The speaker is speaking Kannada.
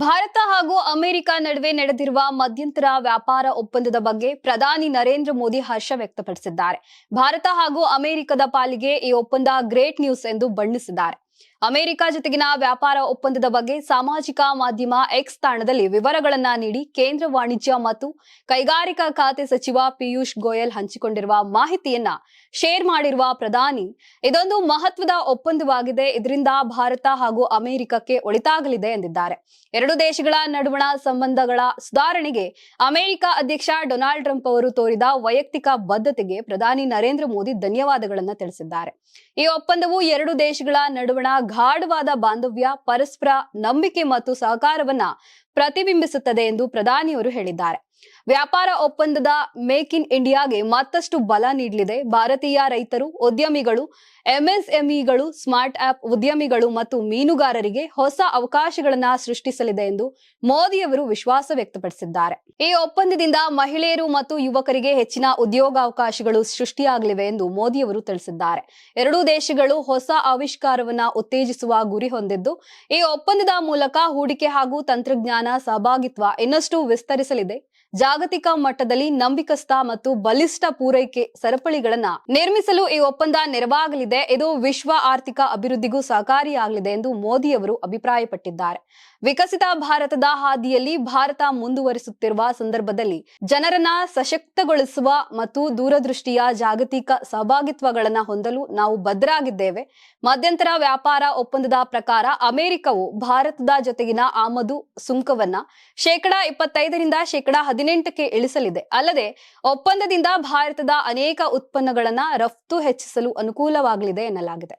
ಭಾರತ ಹಾಗೂ ಅಮೆರಿಕ ನಡುವೆ ನಡೆದಿರುವ ಮಧ್ಯಂತರ ವ್ಯಾಪಾರ ಒಪ್ಪಂದದ ಬಗ್ಗೆ ಪ್ರಧಾನಿ ನರೇಂದ್ರ ಮೋದಿ ಹರ್ಷ ವ್ಯಕ್ತಪಡಿಸಿದ್ದಾರೆ. ಭಾರತ ಹಾಗೂ ಅಮೆರಿಕದ ಪಾಲಿಗೆ ಈ ಒಪ್ಪಂದ ಗ್ರೇಟ್ ನ್ಯೂಸ್ ಎಂದು ಬಣ್ಣಿಸಿದ್ದಾರೆ. ಅಮೆರಿಕ ಜೊತೆಗಿನ ವ್ಯಾಪಾರ ಒಪ್ಪಂದದ ಬಗ್ಗೆ ಸಾಮಾಜಿಕ ಮಾಧ್ಯಮ ಎಕ್ಸ್ ತಾಣದಲ್ಲಿ ವಿವರಗಳನ್ನ ನೀಡಿ ಕೇಂದ್ರ ವಾಣಿಜ್ಯ ಮತ್ತು ಕೈಗಾರಿಕಾ ಖಾತೆ ಸಚಿವ ಪಿಯೂಷ್ ಗೋಯಲ್ ಹಂಚಿಕೊಂಡಿರುವ ಮಾಹಿತಿಯನ್ನ ಶೇರ್ ಮಾಡಿರುವ ಪ್ರಧಾನಿ, ಇದೊಂದು ಮಹತ್ವದ ಒಪ್ಪಂದವಾಗಿದೆ. ಇದರಿಂದ ಭಾರತ ಹಾಗೂ ಅಮೆರಿಕಕ್ಕೆ ಒಳಿತಾಗಲಿದೆ ಎಂದಿದ್ದಾರೆ. ಎರಡು ದೇಶಗಳ ನಡುವಣ ಸಂಬಂಧಗಳ ಸುಧಾರಣೆಗೆ ಅಮೆರಿಕ ಅಧ್ಯಕ್ಷ ಡೊನಾಲ್ಡ್ ಟ್ರಂಪ್ ಅವರು ತೋರಿದ ವೈಯಕ್ತಿಕ ಬದ್ಧತೆಗೆ ಪ್ರಧಾನಿ ನರೇಂದ್ರ ಮೋದಿ ಧನ್ಯವಾದಗಳನ್ನು ತಿಳಿಸಿದ್ದಾರೆ. ಈ ಒಪ್ಪಂದವು ಎರಡು ದೇಶಗಳ ನಡುವಣ ಗಾಢವಾದ ಬಾಂಧವ್ಯ ಪರಸ್ಪರ ನಂಬಿಕೆ ಮತ್ತು ಸಹಕಾರವನ್ನ ಪ್ರತಿಬಿಂಬಿಸುತ್ತದೆ ಎಂದು ಪ್ರಧಾನಿಯವರು ಹೇಳಿದ್ದಾರೆ. ವ್ಯಾಪಾರ ಒಪ್ಪಂದದ ಮೇಕ್ ಇನ್ ಇಂಡಿಯಾಗೆ ಮತ್ತಷ್ಟು ಬಲ ನೀಡಲಿದೆ. ಭಾರತೀಯ ರೈತರು, ಉದ್ಯಮಿಗಳು, ಎಂಎಸ್ಎಂಇಗಳು, ಸ್ಮಾರ್ಟ್ ಆಪ್ ಉದ್ಯಮಿಗಳು ಮತ್ತು ಮೀನುಗಾರರಿಗೆ ಹೊಸ ಅವಕಾಶಗಳನ್ನ ಸೃಷ್ಟಿಸಲಿದೆ ಎಂದು ಮೋದಿಯವರು ವಿಶ್ವಾಸ ವ್ಯಕ್ತಪಡಿಸಿದ್ದಾರೆ. ಈ ಒಪ್ಪಂದದಿಂದ ಮಹಿಳೆಯರು ಮತ್ತು ಯುವಕರಿಗೆ ಹೆಚ್ಚಿನ ಉದ್ಯೋಗಾವಕಾಶಗಳು ಸೃಷ್ಟಿಯಾಗಲಿವೆ ಎಂದು ಮೋದಿಯವರು ತಿಳಿಸಿದ್ದಾರೆ. ಎರಡೂ ದೇಶಗಳು ಹೊಸ ಆವಿಷ್ಕಾರವನ್ನ ಉತ್ತೇಜಿಸುವ ಗುರಿ ಹೊಂದಿದ್ದು, ಈ ಒಪ್ಪಂದದ ಮೂಲಕ ಹೂಡಿಕೆ ಹಾಗೂ ತಂತ್ರಜ್ಞಾನ ಸಹಭಾಗಿತ್ವ ಇನ್ನಷ್ಟು ವಿಸ್ತರಿಸಲಿದೆ. ಜಾಗತಿಕ ಮಟ್ಟದಲ್ಲಿ ನಂಬಿಕಸ್ಥ ಮತ್ತು ಬಲಿಷ್ಠ ಪೂರೈಕೆ ಸರಪಳಿಗಳನ್ನ ನಿರ್ಮಿಸಲು ಈ ಒಪ್ಪಂದ ನೆರವಾಗಲಿದೆ. ಇದು ವಿಶ್ವ ಆರ್ಥಿಕ ಅಭಿವೃದ್ಧಿಗೂ ಸಹಕಾರಿಯಾಗಲಿದೆ ಎಂದು ಮೋದಿ ಅವರು ಅಭಿಪ್ರಾಯಪಟ್ಟಿದ್ದಾರೆ. ವಿಕಸಿತ ಭಾರತದ ಹಾದಿಯಲ್ಲಿ ಭಾರತ ಮುಂದುವರಿಸುತ್ತಿರುವ ಸಂದರ್ಭದಲ್ಲಿ ಜನರನ್ನ ಸಶಕ್ತಗೊಳಿಸುವ ಮತ್ತು ದೂರದೃಷ್ಟಿಯ ಜಾಗತಿಕ ಸಹಭಾಗಿತ್ವಗಳನ್ನ ಹೊಂದಲು ನಾವು ಬದ್ಧರಾಗಿದ್ದೇವೆ. ಮಧ್ಯಂತರ ವ್ಯಾಪಾರ ಒಪ್ಪಂದದ ಪ್ರಕಾರ ಅಮೆರಿಕವು ಭಾರತದ ಜೊತೆಗಿನ ಆಮದು ಸುಂಕವನ್ನ ಶೇಕಡಾ ಇಪ್ಪತ್ತೈದರಿಂದ ಶೇಕಡಾ ಹದಿನೆಂಟಕ್ಕೆ ಇಳಿಸಲಿದೆ. ಅಲ್ಲದೆ ಒಪ್ಪಂದದಿಂದ ಭಾರತದ ಅನೇಕ ಉತ್ಪನ್ನಗಳನ್ನ ರಫ್ತು ಹೆಚ್ಚಿಸಲು ಅನುಕೂಲವಾಗಲಿದೆ ಎನ್ನಲಾಗಿದೆ.